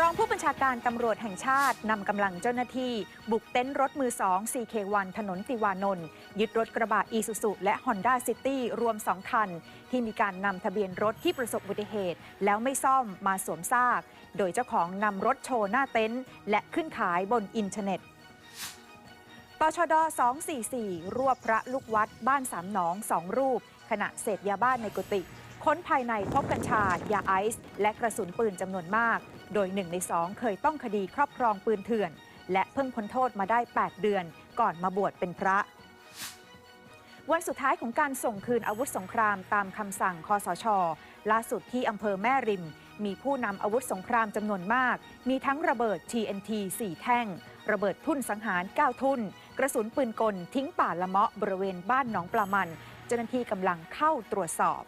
รองผู้บัญชาการตำรวจแห่งชาตินำกำลังเจ้าหน้าที่ บุกเต็นท์รถมือ 2 CK1 ถนนติวานนท์ยึดรถกระบะอีซูซุและ Honda City รวม 2 คัน ที่มีการนำทะเบียนรถที่ประสบอุบัติเหตุ แล้วไม่ซ่อมมาสวมซาก โดยเจ้าของนำรถโชว์หน้าเต็นท์และขึ้นขายบนอินเทอร์เน็ตตชด 244 รวบพระลูกวัดบ้านสามหนองสองรูป ขณะเสพยาบ้านในกุฏิ ค้นภายในพบกัญชา ยาไอซ์ และกระสุนปืนจำนวนมาก โดยหนึ่งในสองเคยต้องคดีครอบครองปืนเถื่อน และเพิ่งพ้นโทษมาได้ 8 เดือน ก่อนมาบวชเป็นพระ วันสุดท้ายของการส่งคืนอาวุธสงครามตามคำสั่งคอสช ล่าสุดที่อำเภอแม่ริม มีผู้นำอาวุธสงครามจำนวนมาก มีทั้งระเบิด TNT 4 แท่ง ระเบิดทุ่นสังหาร 9 ทุ่น กระสุนปืนกลทิ้งป่าละเมาะบริเวณบ้านหนองปลามัน เจ้าหน้าที่กำลังเข้าตรวจสอบ